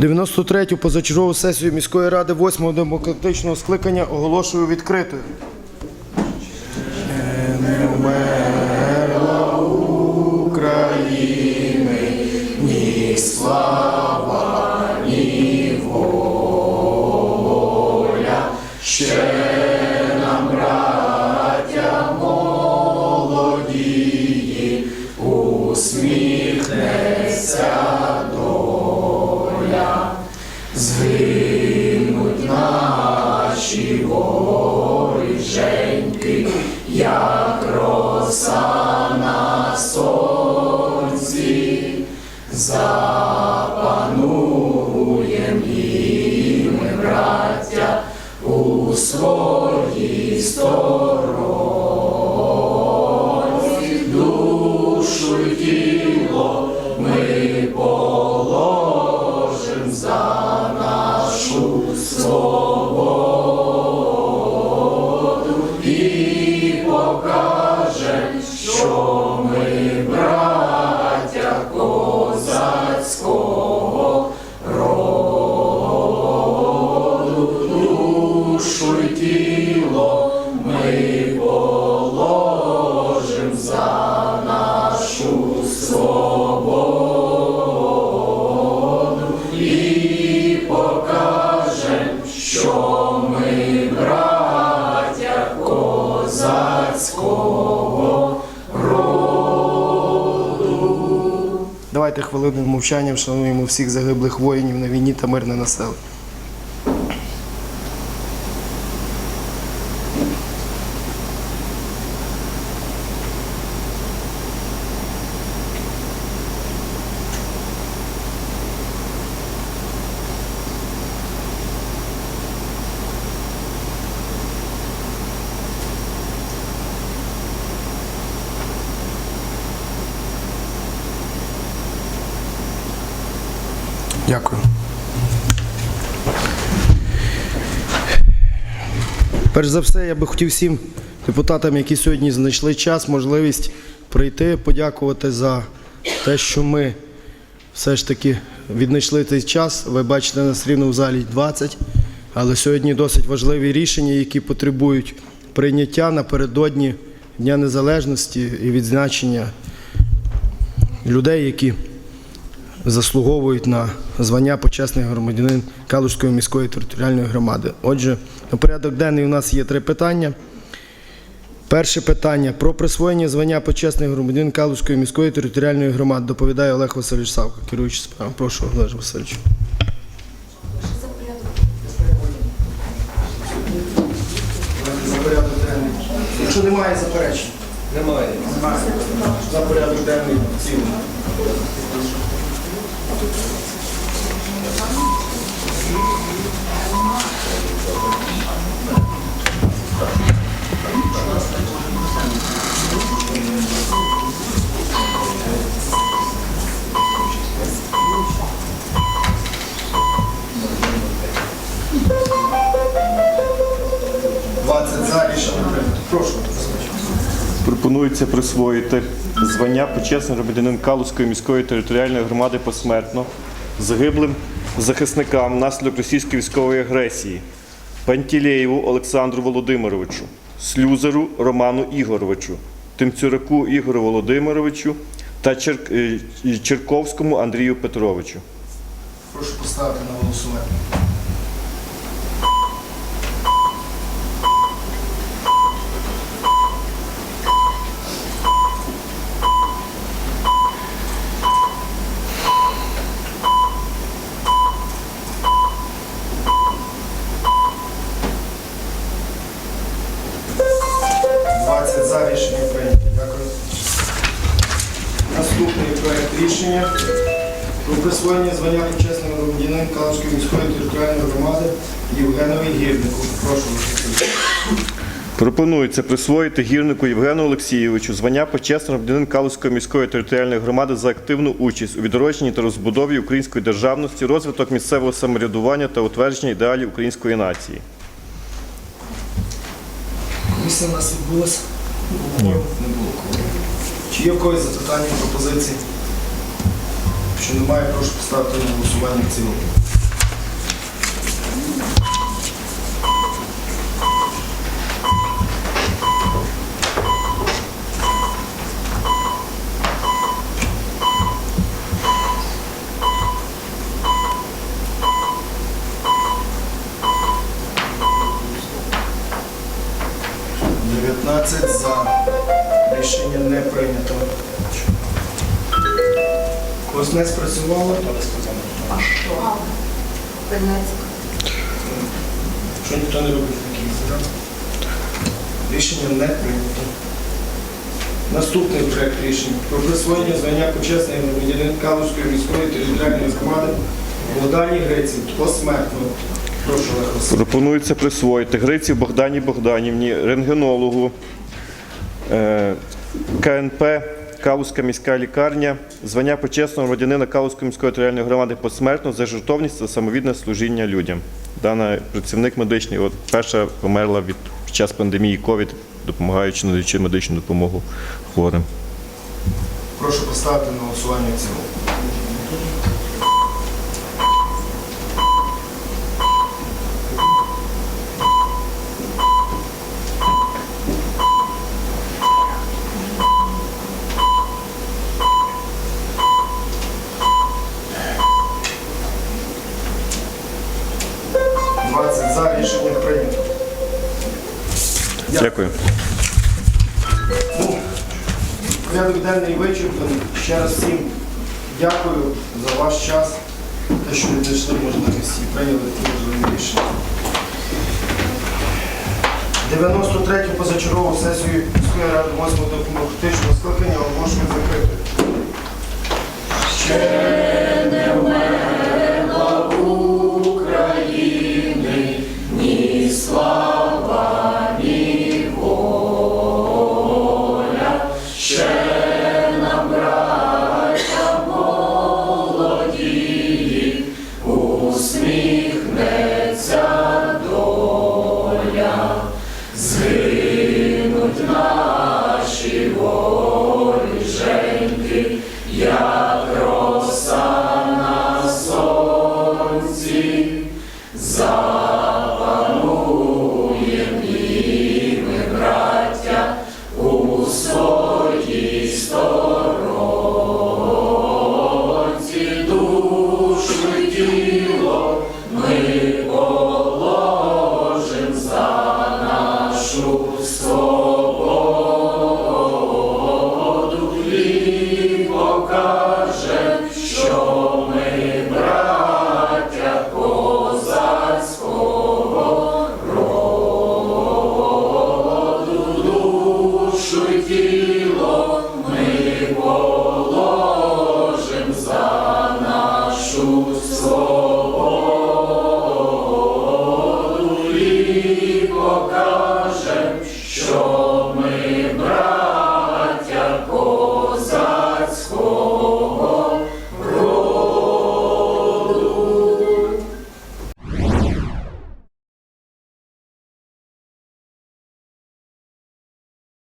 93-ю позачергову сесію міської ради 8-го демократичного скликання оголошую відкритою. Україна, вмерла слава, у своїй стороні, душу й тіло ми положим за нашу свободу і покажем, що козацького роду. Давайте хвилину мовчання вшануємо всіх загиблих воїнів на війні та мирне населення. Дякую. Перш за все, я би хотів всім депутатам, які сьогодні знайшли час, можливість прийти, подякувати за те, що ми все ж таки віднайшли цей час. Ви бачите, нас рівно в залі 20, але сьогодні досить важливі рішення, які потребують прийняття напередодні Дня Незалежності і відзначення людей, які заслуговують на звання почесних громадянин Калужської міської територіальної громади. Отже, на порядок денний у нас є три питання. Перше питання про присвоєння звання почесних громадянин Калузької міської територіальної громади доповідає Олег Васильович Савка, керуючий справа. Прошу, Олег Васильович. Якщо немає заперечень, немає. За порядок денний цілий. Пропонується присвоїти звання почесного громадянин Калузької міської територіальної громади посмертно загиблим захисникам внаслідок російської військової агресії Пантілеєву Олександру Володимировичу, Слюзеру Роману Ігоровичу, Тимцюраку Ігору Володимировичу та Чер... Е, Черковському Андрію Петровичу. Прошу поставити на голосування. Двадцять за рішення прийнято. Дякую. Наступний проект рішення про присвоєння звання почесного громадянина Калужської міської територіальної громади Євгенові Гірнику. Прошу Василь. Пропонується присвоїти гірнику Євгену Олексійовичу звання почесного громадянин Калузької міської територіальної громади за активну участь у відродженні та розбудові української державності, розвиток місцевого самоврядування та утвердження ідеалів української нації. Комісія у нас відбулася? Ні. Не було кого. Чи є в когось запитання, пропозиції? Якщо немає, прошу поставити на голосування в цілому. Дев'ятнадцять за. Рішення не прийнято. Ось не спрацювало. Що ніхто не робить заяв? Рішення не прийнято. Наступний проект рішення про присвоєння звання почесний громадянин Калузької міської територіальної громади Богдані Гриців посмертно. Прошу Пропонується присвоїти Гриців Богдані Богданівні, рентгенологу е, КНП Калузька міська лікарня, звання почесного громадянина Калузької міської територіальної громади посмертно за жертовність та самовідне служіння людям. Дана працівник медичний, от перша померла від під час пандемії COVID, допомагаючи надаючи медичну допомогу хворим. Прошу поставити на голосування цілому. Двадцять за рішення прийнято. Дякую. Ну, порядок денний вичерпаний. Ще раз всім дякую за ваш час, те, що ви знайшли можливість і прийняли ті важливі рішення. 93-ю позачергову сесію міської ради 8 демократичного скликання оголошую закритою.